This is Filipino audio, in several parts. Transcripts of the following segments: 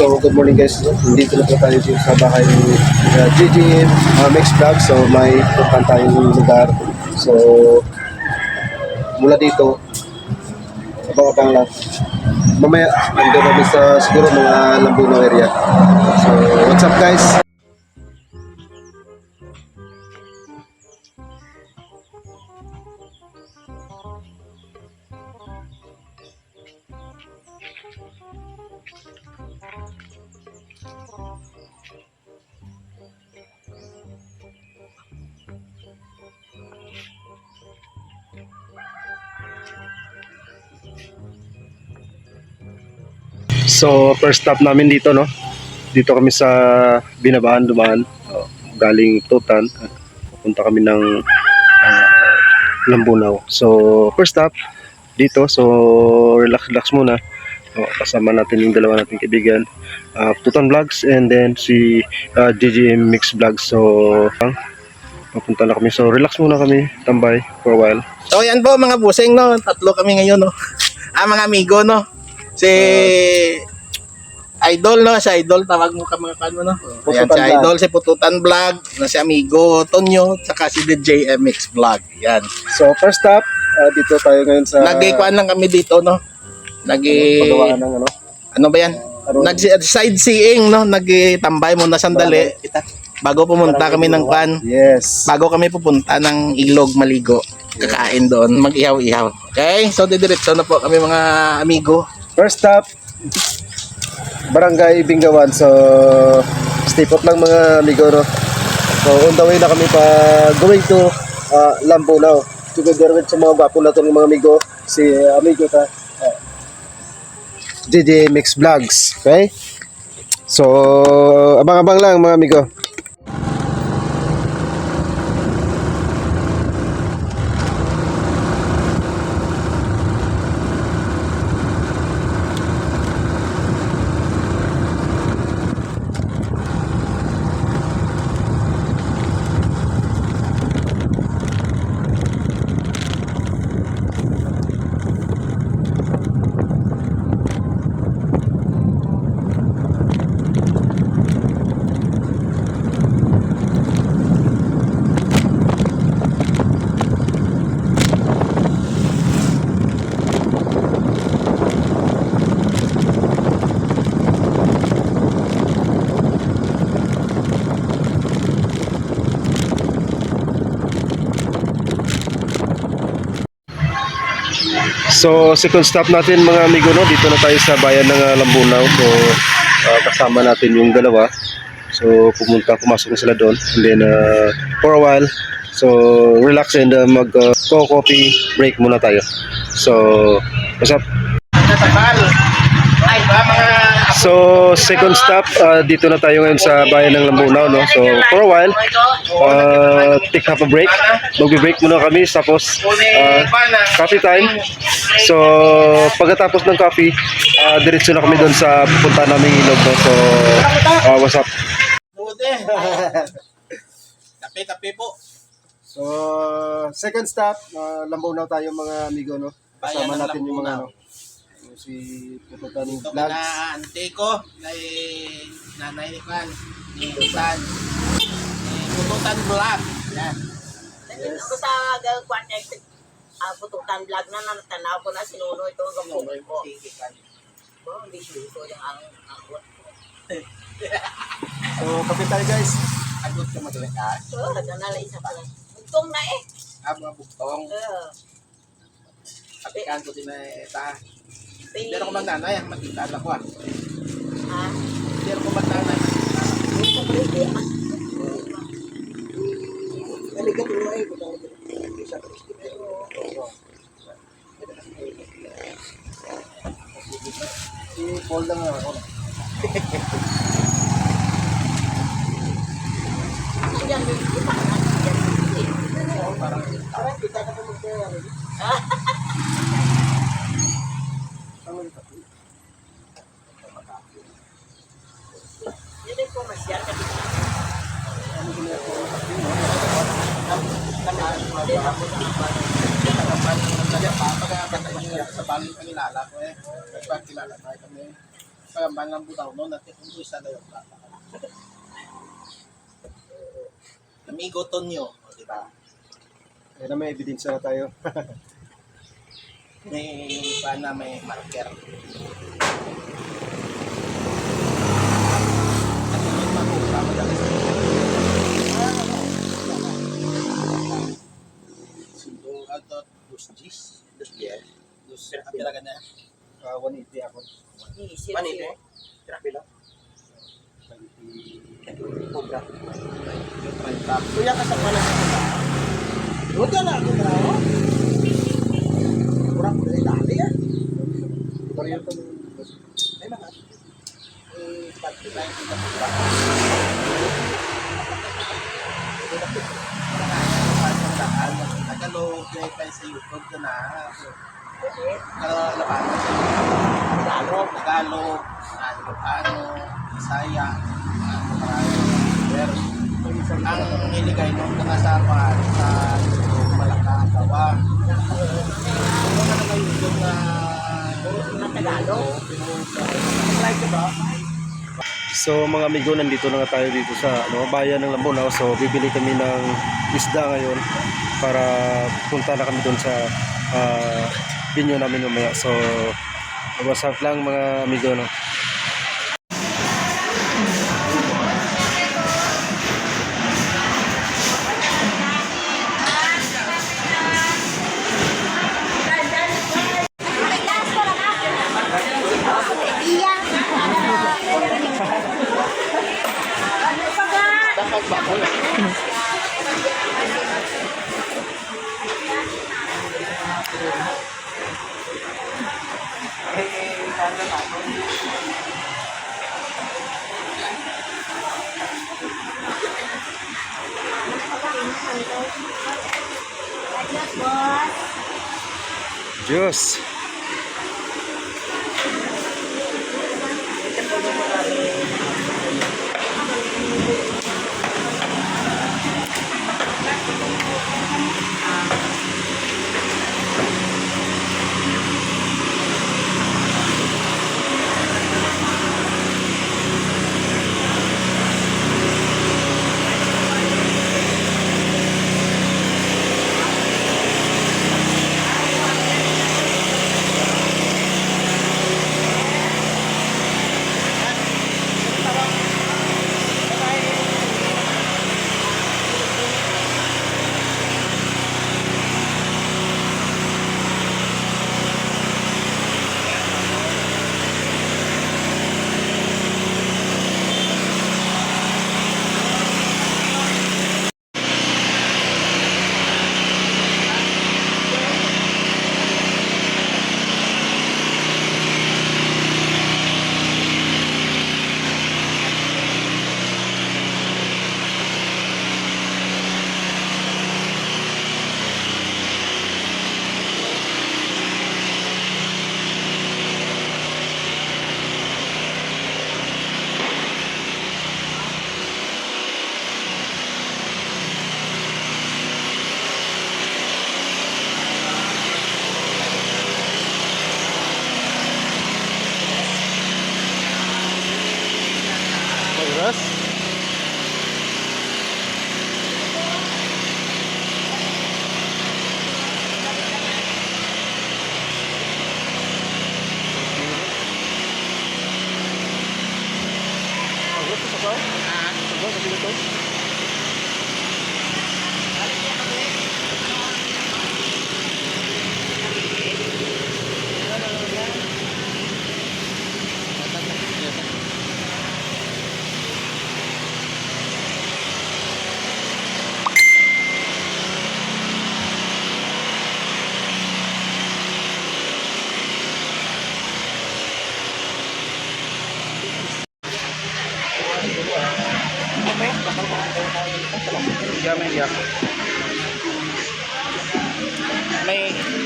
So, good morning guys. Nandito na po tayo dito sa bahay ni uh, GG uh, Mix Vlog. So, may pupunta tayong lugar. So, mula dito, abang-abang lang. Mamaya, nandun kami sa siguro mga Lambuno area. So, what's up guys? So, first stop namin dito, no? Dito kami sa Binabaan, Dumaan. Oh, galing Tutan. Punta kami ng ah, Lambunaw. So, first stop dito. So, relax-relax muna. Oh, kasama natin yung dalawa nating kaibigan. Ah, Tutan Vlogs and then si ah, JJM Mix Vlogs. So, ah, papunta na kami. So, relax muna kami. Tambay for a while. So yan po mga busing no, tatlo kami ngayon no. Ah mga amigo no. Si Idol no, si Idol tawag mo ka mga kano no. Ayan, si. Idol, si Pututan Vlog, na si Amigo Tonyo, saka si DJ MX Vlog. Yan. So, first stop, ah, dito tayo ngayon sa... Nagikuan lang kami dito no. Nagi Pagawaan ng ano? ano ba yan? Ano? Nag sightseeing no, nagitambay muna sandali bago pumunta kami ng kwan. Yes. bago kami pupunta ng ilog maligo, kakain doon, mag-ihaw-ihaw. Okay? So, didiretso na po kami mga amigo. First stop, Barangay Bingawan. So, stay put lang mga amigo, no? So, on the way na kami pa going to uh, Lambunaw. Together with sa mga gwapo na itong mga amigo, si amigo ta, uh, Mix Vlogs. Okay? So, abang-abang lang mga amigo. So, second stop natin mga amigo, no? Dito na tayo sa bayan ng uh, Lambunaw. So, uh, kasama natin yung dalawa. So, pumunta, pumasok na sila doon. And then, uh, for a while, so, relax and uh, mag uh, coffee break muna tayo. So, what's up? Ay, So, second stop, uh, dito na tayo ngayon sa bayan ng Lambunaw, no? So, for a while, uh, take half a break. Magbe-break muna kami, tapos uh, coffee time. So, pagkatapos ng coffee, uh, diretso na kami doon sa pupunta naming ilog, no? So, uh, what's up? Buti. Kape, kape po. So, second stop, uh, Lambunaw tayo mga amigo, no? Kasama natin yung mga, Lambunaw. Si Puputan Ito Vlogs. na ante ko, na nanay ni Kwan, ni Pututan. Ni Pututan Vlog. Yan. Nandito ko sa kwartet, ah, putukan vlog na natanaw ko na sinuno ito ang gamuhin ko. Oh, hindi sure yung ang angkot. So, kapit tayo guys. Agot ka magaling ka. So, nagkanala isa pa lang. Bugtong na eh. Ah, mga bugtong. Uh, Kapikan ko din na pay, Hindi ako magnanay, ah. Magkita ako ah. ha? Hindi ako magnanay. Ko. Halika tuloy ay butang I-call lang ako. Yan, may kita ka na. Yan, Parang Parang kita ka pa mag-kaya. Yan yung komersyal kasi sa bali pa nilala ko eh. Pag kilala tayo kami. Pagambal ng butaw no, natin kung isa na yung plata. Amigo Tonyo, di ba? Kaya na may ebidensya na tayo. May pana may marker. At yung makuha mo dali sa Ato dos gis, dos diez, dos kapila ka na. Uh, 180 ako. Isip Manite, siya. tira pila. 20. Cobra. Kuya ka sa pala sa pala. Huwag ka na ako na ako. Kurang ko na dali ah. To. Ay mga. Eh, pati tayo sa pala. Tagalog, kaya tayo sa YouTube ka na. Kalaban sa Tagalog, Tagalog, Ilocano, Bisaya, ano marami. Pero, ang niligay nung nakasama sa YouTube, Malakagawa. Ano na naman YouTube na Na Tagalog. like ba? So mga amigo, nandito na nga tayo dito sa ano, bayan ng Lambunao. So bibili kami ng isda ngayon para punta na kami doon sa uh, binyo namin mamaya. So up lang mga amigo. No? Diyos! Gamay, yeah. May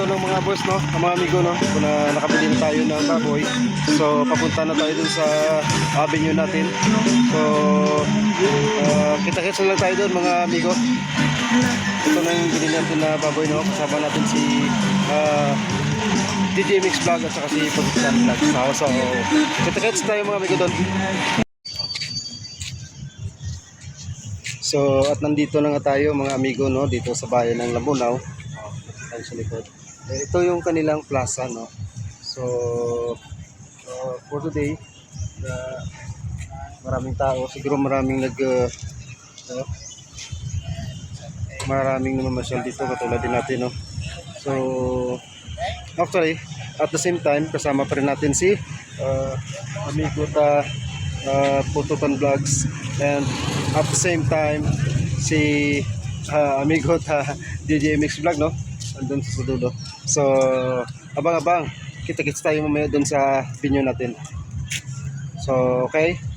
ito ng mga boss, no? Ang mga amigo, no? Kung na nakabili na tayo ng baboy. So, papunta na tayo dun sa avenue natin. So, uh, kita-kits na lang tayo dun, mga amigo. Ito na yung binili natin na baboy, no? Kasama natin si uh, DJ Mix Vlog at saka si Pagkitan Vlog. So, so kita-kits tayo mga amigo dun. So, at nandito na nga tayo mga amigo, no? Dito sa bayan ng Lambunaw. Tayo sa likod. Ito yung kanilang plaza, no? So, uh, for today, uh, maraming tao. Siguro maraming nag, uh, ano, maraming namamasyal dito katulad din natin, no? So, actually, at the same time, kasama pa rin natin si uh, amigo ta uh, Pututan Vlogs and at the same time si uh, amigo ta DJ Mix Vlog no andun sa dulo so abang-abang kita-kits tayo mamaya dun sa video natin. So okay